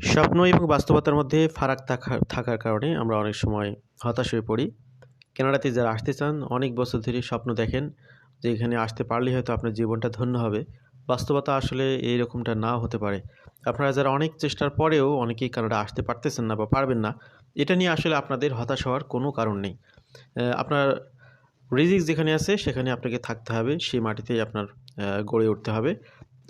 স্বপ্ন এবং বাস্তবতার মধ্যে ফারাক থাকা, থাকার কারণে আমরা অনেক সময় হতাশ হয়ে পড়ি। কানাডাতে যারা আসতে চান, অনেক বছর ধরে স্বপ্ন দেখেন যে এখানে আসতে পারলে হয়তো আপনার জীবনটা ধন্য হবে। বাস্তবতা আসলে এইরকমটা নাও হতে পারে। আপনারা যারা অনেক চেষ্টার পরেও অনেকেই কানাডা আসতে পারতেছেন না বা পারবেন না, এটা নিয়ে আসলে আপনাদের হতাশ হওয়ার কোনো কারণ নেই। আপনার রিজিক যেখানে আছে, সেখানে আপনাকে থাকতে হবে। সেই মাটিতেই আপনার গড়ে উঠতে হবে।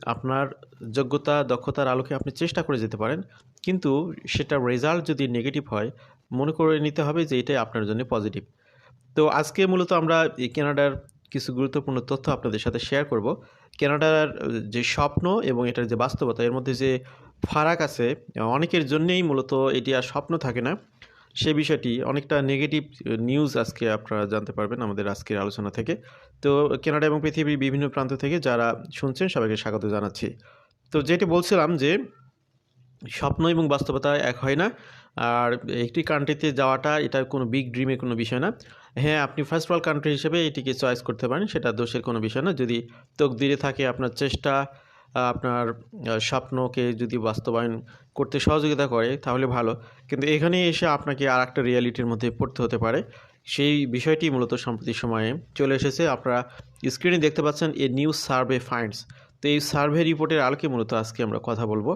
আপনার যোগ্যতা, দক্ষতার আলোকে আপনি চেষ্টা করে যেতে পারেন। কিন্তু সেটার রেজাল্ট যদি নেগেটিভ হয়, মনে করে নিতে হবে যে এটাই আপনার জন্য পজিটিভ তো আজকে মূলত আমরা এই কানাডার কিছু গুরুত্বপূর্ণ তথ্য আপনাদের সাথে শেয়ার করব। কানাডার যে স্বপ্ন এবং এটার যে বাস্তবতা, এর মধ্যে যে ফারাক আছে, অনেকের জন্যেই মূলত এটি আর স্বপ্ন থাকে না। সে বিষয়টি অনেকটা নেগেটিভ নিউজ আজকে আপনারা জানতে পারবেন আমাদের আজকের আলোচনা থেকে। তো কানাডা এবং পৃথিবীর বিভিন্ন প্রান্ত থেকে যারা শুনছেন, সবাইকে স্বাগত জানাচ্ছি। তো যেটি বলছিলাম যে, স্বপ্ন এবং বাস্তবতা এক হয় না। আর একটি কান্ট্রিতে যাওয়াটা, এটা কোনো বিগ ড্রিমের কোনো বিষয় না। হ্যাঁ আপনি ফার্স্ট ওয়ার্ল্ড কান্ট্রি হিসেবে এটিকে চয়েস করতে পারেন, সেটা দোষের কোনো বিষয় না। যদি তকদিরে থাকে আপনার চেষ্টা আপনার স্বপ্নকে যদি বাস্তবায়ন করতে সহযোগিতা করে, তাহলে ভালো। কিন্তু এখানে এসে আপনাকে আর একটা রিয়ালিটির মধ্যে পড়তে হতে পারে। সেই বিষয়টি মূলত সম্প্রতি সময়ে চলে এসেছে। আপনারা স্ক্রিনে দেখতে পাচ্ছেন এ নিউ সার্ভে ফাইন্ডস। তো এই সার্ভে রিপোর্টের আলোকে মূলত আজকে আমরা কথা বলব।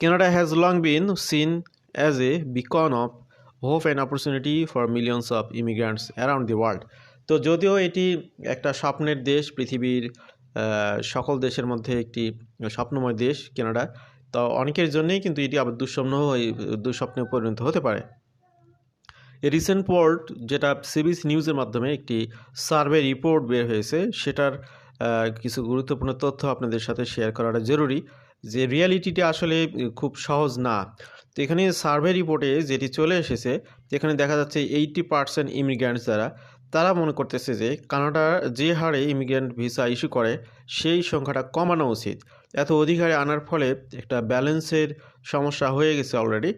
Canada has long been seen as a beacon of hope and opportunity for millions of immigrants around the world তো যদিও এটি একটা স্বপ্নের দেশ, পৃথিবীর সকল দেশের মধ্যে একটি স্বপ্নময় দেশ কেনাডা। তো অনেকের জন্যই কিন্তু এটি আবার দুঃস্বপ্ন হয়ে, দুঃস্বপ্নে পরিণত হতে পারে। রিসেন্ট পোর্ট যেটা সিবিস নিউজের মাধ্যমে একটি সার্ভে রিপোর্ট বের হয়েছে, সেটার কিছু গুরুত্বপূর্ণ তথ্য আপনাদের সাথে শেয়ার করাটা জরুরি যে রিয়ালিটিটা আসলে খুব সহজ না। তো এখানে সার্ভে রিপোর্টে যেটি চলে এসেছে যেখানে দেখা যাচ্ছে এইটি পার্সেন্ট ইমিগ্র্যান্টস যারা তারা মনে করতেছে যে কানাডা যে হারে ইমিগ্রেন্ট ভিসা ইস্যু করে, সেই সংখ্যাটা কমানো উচিত। এত অধিকারে আনার ফলে একটা ব্যালেন্সের সমস্যা হয়ে গেছে অলরেডি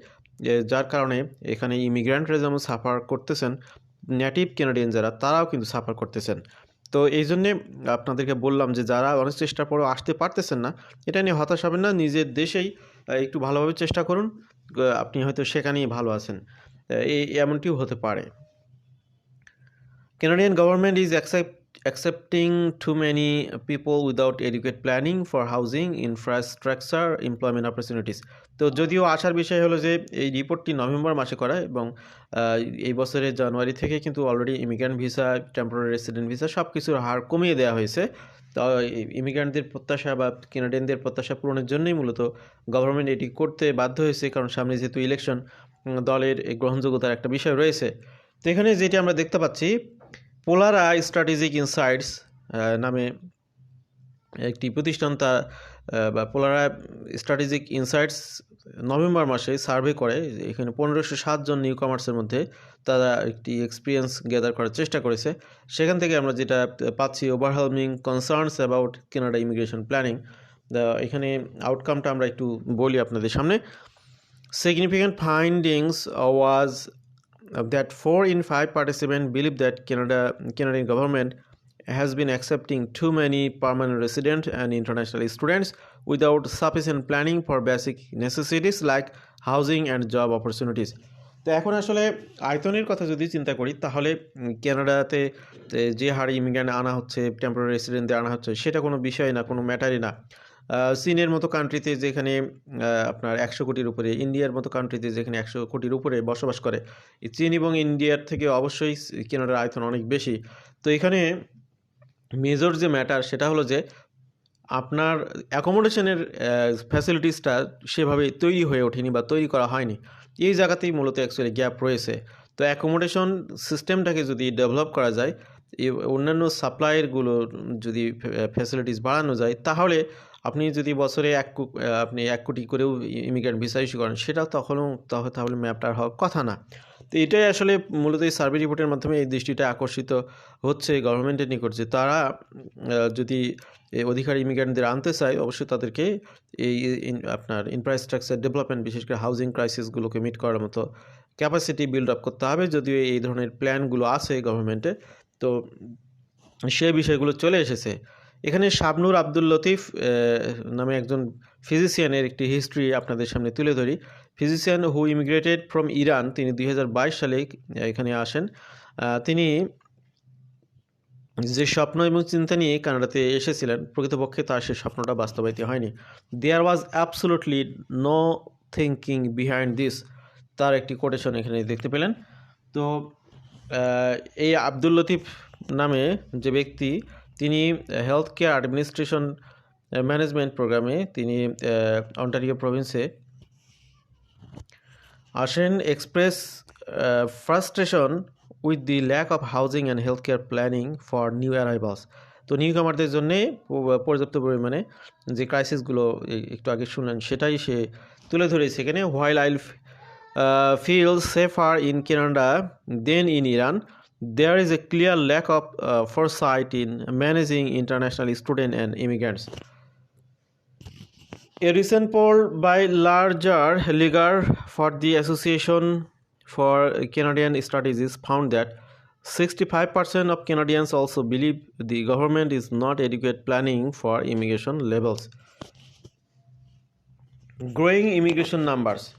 যার কারণে এখানে ইমিগ্র্যান্টরা যেমন সাফার করতেছেন নেটিভ কেনাডিয়ান যারা, তারাও কিন্তু সাফার করতেছেন। তো এই জন্যে আপনাদেরকে বললাম যে যারা অনেক চেষ্টার পরেও আসতে পারতেছেন না, এটা নিয়ে হতাশ হবেন না, নিজের দেশেই একটু ভালোভাবে চেষ্টা করুন আপনি হয়তো সেখানেই ভালো আছেন। এই এমনটিও হতে পারে। Canadian government is accept, accepting too many people without adequate planning for housing, infrastructure, employment opportunities. তো যদিও আসার বিষয় হলো যে এই রিপোর্টটি নভেম্বর মাসে করা এবং এই বছরের জানুয়ারি থেকে কিন্তু already immigrant visa temporary resident visa সব কিছুর হার কমিয়ে দেওয়া হয়েছে তো ইমিগ্রান্টদের প্রত্যাশা বা কেনাডিয়ানদের প্রত্যাশা পূরণের জন্যই মূলত গভর্নমেন্ট এটি করতে বাধ্য হয়েছে কারণ সামনে যেহেতু ইলেকশন দলের গ্রহণযোগ্যতার একটা বিষয় রয়েছে তো এখানে যেটি আমরা দেখতে পাচ্ছি পোলারা স্ট্র্যাটেজিক ইনসাইটস নামে একটি প্রতিষ্ঠান তা বা পোলারা স্ট্র্যাটেজিক ইনসাইটস নভেম্বর মাসে সার্ভে করে এখানে পনেরোশো সাতজন নিউ কমার্সের মধ্যে তারা একটি এক্সপিরিয়েন্স গ্যাদার করার চেষ্টা করেছে। সেখান থেকে আমরা যেটা পাচ্ছি overwhelming concerns about Canada immigration planning এখানে আউটকামটা আমরা একটু বলি আপনাদের সামনে। Significant was uh, that four in five participants believe that Canada Canadian government has been accepting too many permanent resident and international students without sufficient planning for basic necessities like housing and job opportunities. তো এখন আসলে আয়তনের কথা যদি চিন্তা করি তাহলে এ, যে হারে ইমিগ্রেন্ট আনা হচ্ছে টেম্পোরারি রেসিডেন্টদের আনা হচ্ছে সেটা কোনো বিষয় না কোনো ম্যাটারই না চীনের মতো কান্ট্রিতে যেখানে আপনার একশো কোটির উপরে, ইন্ডিয়ার মতো কান্ট্রিতে যেখানে একশো কোটির উপরে বসবাস করে চীন এবং ইন্ডিয়ার থেকে অবশ্যই কেনাডার আয়তন অনেক বেশি। তো এখানে মেজর যে ম্যাটার সেটা হলো যে, আপনার অ্যাকোমোডেশনের ফ্যাসিলিটিসটা সেভাবে তৈরি হয়ে ওঠেনি বা তৈরি করা হয়নি। এই জায়গাতেই মূলত অ্যাকচুয়ালি গ্যাপ রয়েছে। তো অ্যাকোমোডেশন সিস্টেমটাকে যদি ডেভেলপ করা যায় অন্যান্য সাপ্লাইয়েরগুলো যদি ফ্যাসিলিটিস বাড়ানো যায়, তাহলে আপনি যদি বছরে এক আপনি এক কোটি করেও ইমিগ্রেন্ট ভিসা ইস্যু করেন সেটা তখনও তখন তাহলে ম্যাপটার হওয়ার কথা না। তো এটাই আসলে মূলত এই সার্ভে রিপোর্টের মাধ্যমে এই দৃষ্টিটা আকর্ষিত হচ্ছে গভর্নমেন্টের নিকট যে তারা যদি অধিকারী ইমিগ্রেন্টদের আনতে চায়, অবশ্যই তাদেরকে এই আপনার ইনফ্রাস্ট্রাকচার ডেভেলপমেন্ট বিশেষ করে হাউজিং ক্রাইসিসগুলোকে মিট করার মতো ক্যাপাসিটি বিল্ড আপ করতে হবে। যদিও এই ধরনের প্ল্যানগুলো আছে গভর্নমেন্টে তো সে বিষয়গুলো চলে এসেছে। এখানে শাবনুর আব্দুল লতিফ নামে একজন ফিজিশিয়ানের একটি হিস্ট্রি আপনাদের সামনে তুলে ধরি। Physician who immigrated from Iran তিনি দুই হাজার বাইশ সালে এখানে আসেন। তিনি যে স্বপ্ন এবং চিন্তা নিয়ে কানাডাতে এসেছিলেন, প্রকৃতপক্ষে তার সেই স্বপ্নটা বাস্তবায়িত হয়নি। There was absolutely no thinking behind this তার একটি কোটেশন এখানে দেখতে পেলেন। তো এই আব্দুল লতিফ নামে যে ব্যক্তি তিনি হেলথ কেয়ার অ্যাডমিনিস্ট্রেশন ম্যানেজমেন্ট প্রোগ্রামে তিনি অন্টারিও প্রভিন্সে আসেন। Express frustration with the lack of housing and health care planning for new arrivals তো নিউ কামারদের জন্যে পর্যাপ্ত পরিমাণে যে ক্রাইসিসগুলো একটু আগে শুনলেন সেটাই সে তুলে ধরেছে এখানে। While I'll feel safer in Canada than in Iran there is a clear lack of uh, foresight in managing international students and immigrants. A recent poll by Larger Ligar for the Association for Canadian Studies found that 65% of Canadians also believe the government is not adequate planning for immigration levels. Growing immigration numbers.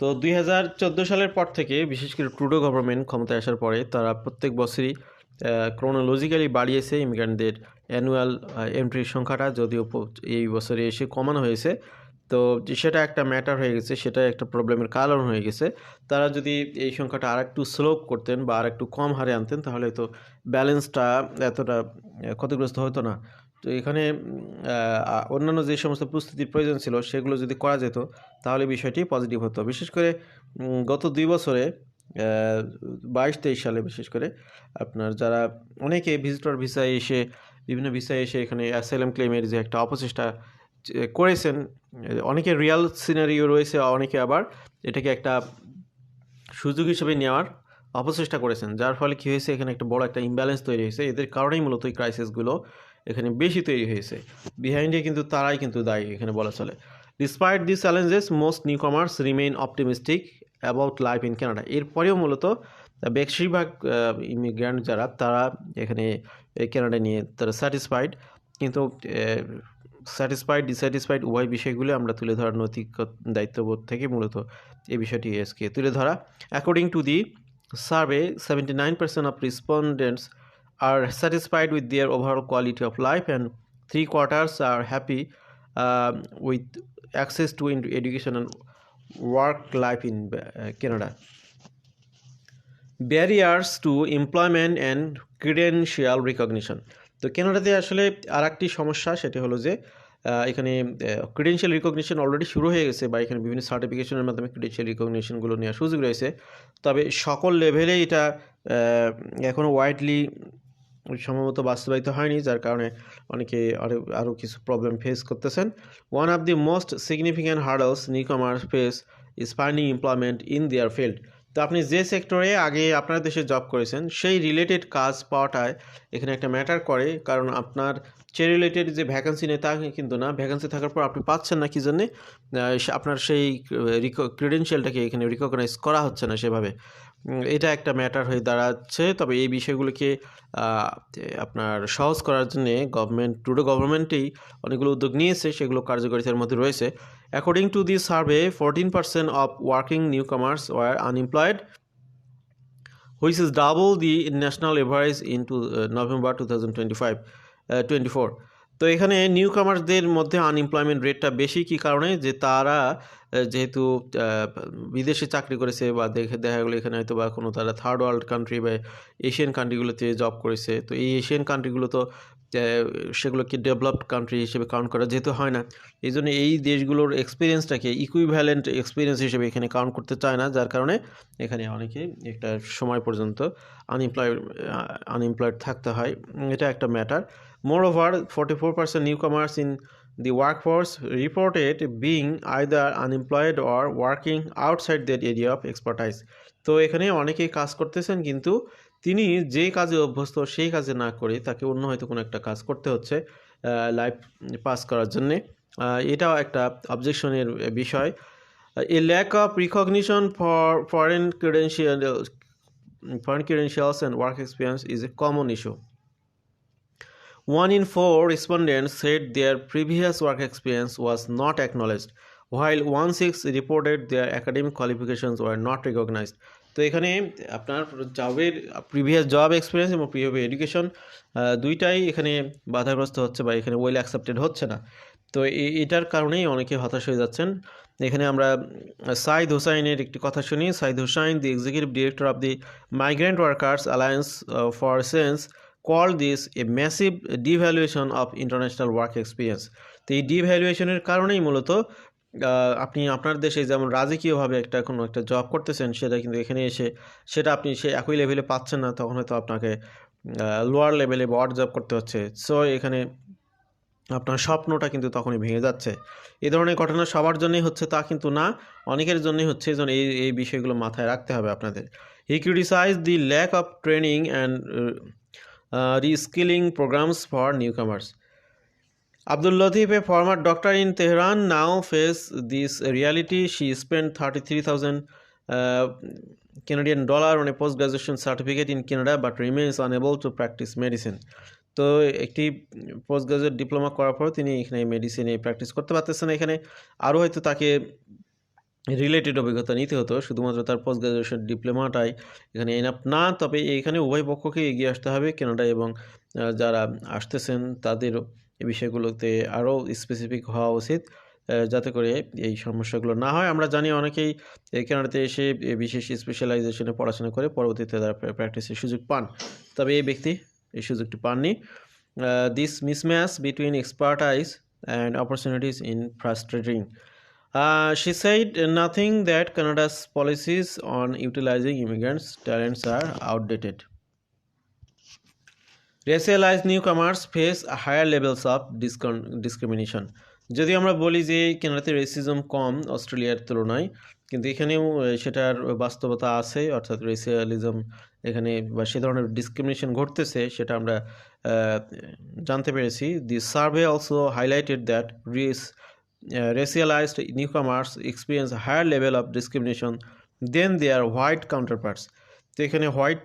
তো দুই হাজার চোদ্দ সালের পর থেকে, বিশেষ করে Trudeau government ক্ষমতায় আসার পরে, তারা প্রত্যেক বছরই ক্রোনোলজিক্যালি বাড়িয়েছে ইমিগ্রান্টদের অ্যানুয়াল এন্ট্রির সংখ্যাটা, যদিও এই বছরে এসে কমানো হয়েছে। তো সেটা একটা ম্যাটার হয়ে গেছে সেটা একটা প্রবলেমের কারণ হয়ে গেছে। তারা যদি এই সংখ্যাটা আর একটু স্লো করতেন বা আর একটু কম হারে আনতেন, তাহলে তো ব্যালেন্সটা এতটা ক্ষতিগ্রস্ত হতো না। তো এখানে অন্যান্য যে সমস্ত প্রস্তুতির প্রয়োজন ছিল সেগুলো যদি করা যেত, তাহলে বিষয়টি পজিটিভ হতো। বিশেষ করে গত দুই বছরে বাইশ তেইশ সালে বিশেষ করে, আপনার যারা অনেকে ভিজিটর ভিসায় এসে, বিভিন্ন ভিসায় এসে এখানে অ্যাসাইলাম ক্লেমের যে একটা অপচেষ্টা করেছেন, অনেকে রিয়াল সিনারিও রয়েছে, অনেকে আবার এটাকে একটা সুযোগ হিসেবে নেওয়ার অপচেষ্টা করেছেন। যার ফলে কী হয়েছে, এখানে একটা বড় একটা ইমব্যালেন্স তৈরি হয়েছে। এদের কারণেই মূলত এই ক্রাইসিসগুলো এখানে বেশি তৈরি হয়েছে। বিহাইন্ডে কিন্তু তারাই কিন্তু দায়ী এখানে বলা চলে। Despite the challenges most newcomers remain optimistic about life in Canada এরপরেও মূলত বেশিরভাগ ইমিগ্রান্ট যারা, তারা এখানে কানাডা নিয়ে তারা স্যাটিসফাইড কিন্তু স্যাটিসফাইড ডিস্যাটিসফাইড উভয় বিষয়গুলো আমরা তুলে ধরার নৈতিক দায়িত্ববোধ থেকে মূলত এই বিষয়টি এসকে তুলে ধরা। According to the survey seventy nine percent of respondents are satisfied with their overall quality of life and three quarters are happy um, with access to education and work life in uh, Canada. Barriers to employment and credential recognition তো কানাডাতে আসলে আর একটি সমস্যা সেটি হলো যে এখানে credential recognition already শুরু হয়ে গেছে বা এখানে বিভিন্ন সার্টিফিকেশনের মাধ্যমে ক্রিডেন্সিয়াল রিকগনিশনগুলো নেওয়ার সুযোগ রয়েছে তবে সকল লেভেলে এটা এখনও ওয়াইডলি সম্ভবত বাস্তবায়িত হয়নি, যার কারণে অনেকে আরও আরও কিছু প্রবলেম ফেস করতেছেন। One of the most significant hurdles newcomers face is finding employment in their field তো আপনি যে সেক্টরে আগে আপনার দেশে জব করেছেন, সেই রিলেটেড কাজ পাওয়াটায় এখানে একটা ম্যাটার করে। কারণ আপনার সে রিলেটেড যে ভ্যাকেন্সি নেই তা কিন্তু না। ভ্যাকেন্সি থাকার পর আপনি পাচ্ছেন না কি জন্যে? আপনার সেই ক্রিডেন্সিয়ালটাকে এখানে রিকগনাইজ করা হচ্ছে না সেভাবে। এটা একটা ম্যাটার হয়ে দাঁড়াচ্ছে। তবে এই বিষয়গুলোকে আপনার সহজ করার জন্যে গভর্নমেন্ট টুডো গভর্নমেন্টেই অনেকগুলো উদ্যোগ নিয়েছে। সেগুলো কার্যকারিতার মধ্যে রয়েছে। The survey fourteen percent of working newcomers were unemployed which is double the national average into uh, November 2025 uh, 24 তো এখানে নিউ কামার্সদের মধ্যে আনএমপ্লয়মেন্ট রেটটা বেশি কি কারণে? যে তারা যেহেতু বিদেশে চাকরি করেছে বা দেখে দেখা গেলো এখানে হয়তো বা কোনো তারা থার্ড ওয়ার্ল্ড কান্ট্রি বা এশিয়ান কান্ট্রিগুলোতে জব করেছে তো এই এশিয়ান কান্ট্রিগুলো তো সেগুলোকে ডেভেলপড কান্ট্রি হিসেবে কাউন্ট করা যেতে হয় না। এই জন্য এই দেশগুলোর এক্সপিরিয়েন্সটাকে ইকুইভ্যালেন্ট এক্সপিরিয়েন্স হিসেবে এখানে কাউন্ট করতে চায় না, যার কারণে এখানে অনেকে একটা সময় পর্যন্ত আনএমপ্লয়েড আনএমপ্লয়েড থাকতে হয়। এটা একটা matter moreover forty four percent newcomers in the workforce reported being either unemployed or working outside that area of expertise তো এখানে অনেকেই কাজ করতেছেন, কিন্তু তিনি যে কাজে অভ্যস্ত সেই কাজে না করে তাকে অন্য হয়তো কোনো একটা কাজ করতে হচ্ছে লাইফ পাস করার জন্যে। এটাও একটা অবজেকশনের বিষয়। A lack of recognition for foreign credentials foreign credentials and work experience is a common issue One in four respondents said their previous work experience was not acknowledged, while one six reported their academic qualifications were not recognized. তো এখানে আপনার জবের previous job experience এবং previous education দুইটাই এখানে বাধাগ্রস্ত হচ্ছে বা এখানে ওয়েল অ্যাকসেপ্টেড হচ্ছে না। তো এটার কারণেই অনেকে হতাশ হয়ে যাচ্ছেন। এখানে আমরা সাইদ হোসাইনের একটি কথা শুনি। Saeed Hossain the executive director of the migrant workers alliance for sense call this a massive devaluation of international work experience তো এই ডিভ্যালুয়েশনের কারণেই মূলত আপনি আপনার দেশে যেমন রাজকীয়ভাবে একটা কোনো একটা জব করতেছেন, সেটা কিন্তু এখানে এসে, সেটা আপনি সে একই লেভেলে পাচ্ছেন না, তখন হয়তো আপনাকে লোয়ার লেভেলে বা জব করতে হচ্ছে। সো এখানে আপনার স্বপ্নটা কিন্তু তখনই ভেঙে যাচ্ছে। এই ধরনের ঘটনা সবার জন্যই হচ্ছে, তা কিন্তু না। অনেকের জন্যই হচ্ছে, এই এই এই বিষয়গুলো মাথায় রাখতে হবে আপনাদের। He criticize the lack of training and reskilling programs for newcomers Abdul Latif a former doctor in Tehran now face this reality she spend thirty three thousand Canadian dollar on post graduation certificate in Canada but remains unable to practice medicine তো একটি post graduate diploma করার পর তিনি এখানে মেডিসিনে practice করতে পারতেছেন এখানে। আরও হয়তো তাকে রিলেটেড অভিজ্ঞতা নিতে হতো। শুধুমাত্র তার পোস্ট গ্রাজুয়েশন ডিপ্লোমাটাই এখানে এনাফ না, তবে এখানে উভয় পক্ষকে এগিয়ে আসতে হবে কেনাডা এবং যারা আসতেছেন তাদের এই বিষয়গুলোতে আরও স্পেসিফিক হওয়া উচিত যাতে করে এই সমস্যাগুলো না হয়। আমরা জানি অনেকেই কানাডাতে এসে বিশেষ স্পেশালাইজেশনে পড়াশোনা করে পরবর্তীতে তারা প্র্যাকটিসের সুযোগ পান। তবে এই ব্যক্তি এই সুযোগটি পাননি। This mismatch between expertise and opportunities in frustrating Uh, she said nothing that Canada's policies on utilizing immigrants' talents are outdated. Newcomers face higher levels of discon- discrimination. যদি আমরা বলি যে কানাডাতে রেসিজম কম অস্ট্রেলিয়ার তুলনায় কিন্তু এখানেও সেটার বাস্তবতা আছে অর্থাৎ রেসিয়ালিজম এখানে বা সে ধরনের ডিসক্রিমিনেশন ঘটতেছে সেটা আমরা জানতে পেরেছি the survey also highlighted that race uh, racialized newcomers experience a higher level of discrimination than their white counterparts. তো এখানে হোয়াইট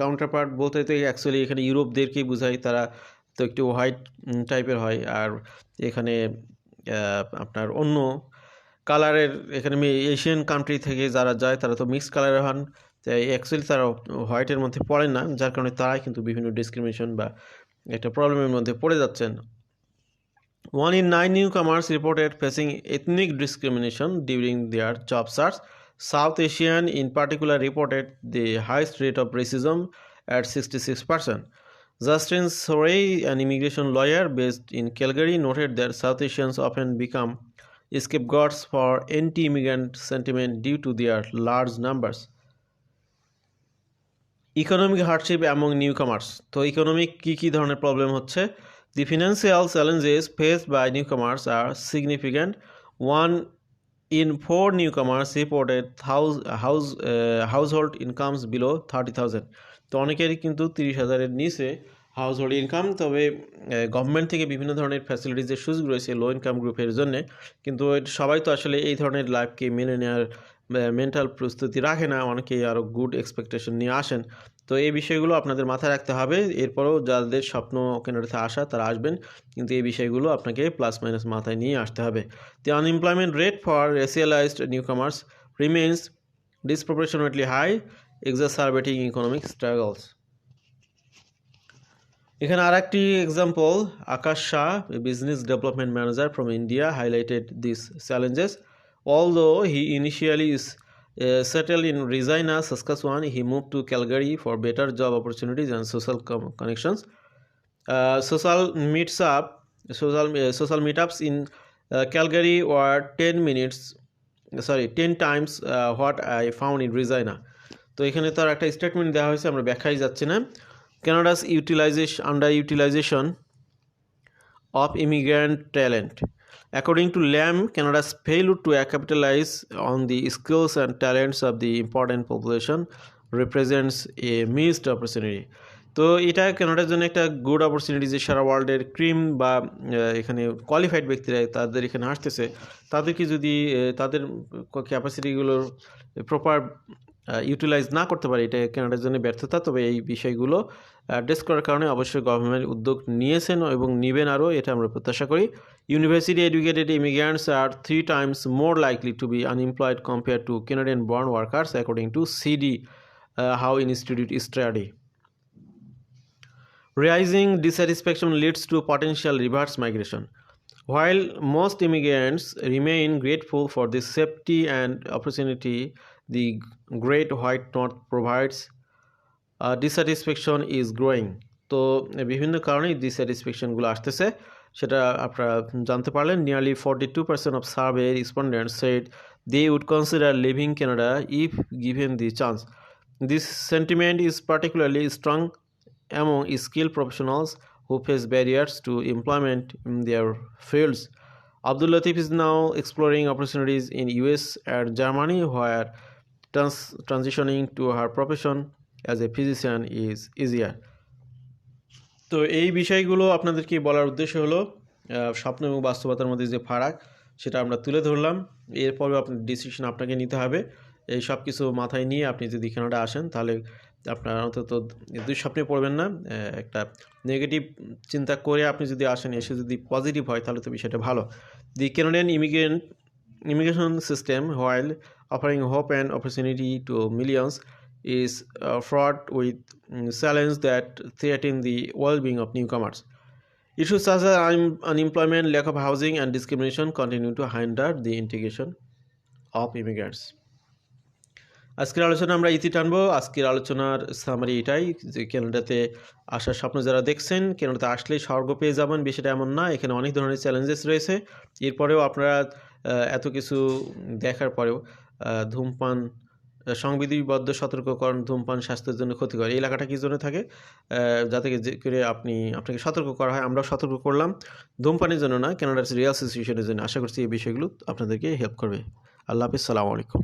কাউন্টারপার্ট বলতে তো অ্যাকচুয়ালি এখানে ইউরোপদেরকেই বোঝায় তারা তো একটু হোয়াইট টাইপের হয়। আর এখানে আপনার অন্য কালারের এখানে এশিয়ান কান্ট্রি থেকে যারা যায় তারা তো মিক্স কালারের হন। তাই অ্যাকচুয়ালি তারা হোয়াইটের মধ্যে পড়েন না, যার কারণে তারাই কিন্তু বিভিন্ন ডিসক্রিমিনেশন বা একটা প্রবলেমের মধ্যে পড়ে যাচ্ছেন। One in nine newcomers reported facing ethnic discrimination during their job search. South Asian, in particular, reported the highest rate of racism at 66%. Justin Sorey, an immigration lawyer based in Calgary, noted that South Asians often become scapegoats for anti immigrant sentiment due to their large numbers. Economic hardship among newcomers তো economic কী কী ধরনের problem হচ্ছে challenges faced by newcomers R significant one in four newcomers reported house house household incomes below thirty thousand তো অনেকেরই কিন্তু তিরিশ হাজারের নিচে হাউস হোল্ড ইনকাম তবে গভর্নমেন্ট থেকে বিভিন্ন ধরনের ফ্যাসিলিটিসের সুযোগ রয়েছে লো ইনকাম গ্রুপের জন্য। কিন্তু সবাই তো আসলে এই ধরনের লাইফকে মেনে নেওয়ার মেন্টাল প্রস্তুতি রাখে না। অনেকেই আরও গুড এক্সপেকটেশন নিয়ে আসেন। তো এই বিষয়গুলো আপনাদের মাথায় রাখতে হবে। এরপরেও যাদের স্বপ্ন কেনাডাতে আসা তারা আসবেন। কিন্তু এই বিষয়গুলো আপনাকে প্লাস মাইনাস মাথায় নিয়ে আসতে হবে। The unemployment rate for racialized newcomers remains disproportionately high exacerbating economic struggles এখানে আর একটি example Akash Shah business development manager from India highlighted this challenges he initially is uh, settled in Regina, Saskatchewan, he moved to Calgary for better job opportunities and social connections. Uh, social meets up, social uh, social meetups in uh, Calgary were 10 minutes, sorry, 10 times uh, what I found in Regina. তো এখানে তার একটা statement দেওয়া হয়েছে আমরা ব্যাখ্যায় যাচ্ছি না Canada's utilization under utilization of immigrant talent. According to Lam, Canada's failure to capitalize on the skills and talents of the important population represents a missed opportunity. তো এটা কানাডার জন্য একটা গুড অপরচুনিটি যে সারা ওয়ার্ল্ডের ক্রিম বা এখানে কোয়ালিফাইড ব্যক্তিরা তাদের এখানে আসতেছে তাদেরকে যদি তাদের ক্যাপাসিটিগুলোর প্রপার ইউটিলাইজ না করতে পারে এটা কেনাডার জন্য ব্যর্থতা তবে এই বিষয়গুলো অ্যাড্রেস করার কারণে অবশ্যই গভর্নমেন্ট উদ্যোগ নিয়েছেন এবং নেবেন আরও, এটা আমরা প্রত্যাশা করি। University educated immigrants are three times more likely to be unemployed compared to Canadian born workers according to CD Howe institute study rising dissatisfaction leads to potential reverse migration while most immigrants remain grateful for the safety and opportunity the great white north provides dissatisfaction is growing তো বিভিন্ন কারণেই ডিস্যাটিসফ্যাকশনগুলো আসতেছে। সেটা আপনারা জানতে পারলেন nearly forty two percent of survey respondent said they would consider living Canada if given the chance this sentiment is particularly strong among skill professionals who face barriers to employment in their fields Abdul Latif is now exploring opportunities in US and Germany where trans transitioning to her profession as a physician is easier তো এই বিষয়গুলো আপনাদেরকে বলার উদ্দেশ্য হলো স্বপ্ন এবং বাস্তবতার মধ্যে যে ফারাক, সেটা আমরা তুলে ধরলাম। এরপরেও আপনার ডিসিশন আপনাকে নিতে হবে। এই সব কিছু মাথায় নিয়ে আপনি যদি কানাডা আসেন, তাহলে আপনার অন্তত দুই স্বপ্নে পড়বেন না। একটা নেগেটিভ চিন্তা করে আপনি যদি আসেন, এসে যদি পজিটিভ হয়, তাহলে তো বিষয়টা ভালো। The Canadian immigrant immigration system while offering hope and opportunity to millions is uh, fraught with mm, challenges that threaten the well-being of newcomers issues such as un- unemployment lack of housing and discrimination continue to hinder the integration of immigrants আজকের আলোচনা আমরা ইতি টানবো আজকের আলোচনার summary এটাই যে কেনাডাতে আসার স্বপ্ন যারা দেখছেন কেনাডাতে আসলেই স্বর্গ পেয়ে যাবেন বিষয়টা এমন না এখানে অনেক ধরনের চ্যালেঞ্জেস রয়েছে এরপরেও আপনারা এত কিছু দেখার পরেও ধূমপান সংবিধিবদ্ধ সতর্ককরণ, ধূমপান, স্বাস্থ্যের জন্য ক্ষতিকর। এই এলাকাটা কী জন্য থাকে? যাতে করে আপনি, আপনাকে সতর্ক করা হয়, আমরাও সতর্ক করলাম। ধূমপানের জন্য না, কেনাডার রিয়াল সিচুয়েশনের জন্য। আশা করছি এই বিষয়গুলো আপনাদেরকে হেল্প করবে। আল্লাহ হাফিজ, সালামু আলাইকুম।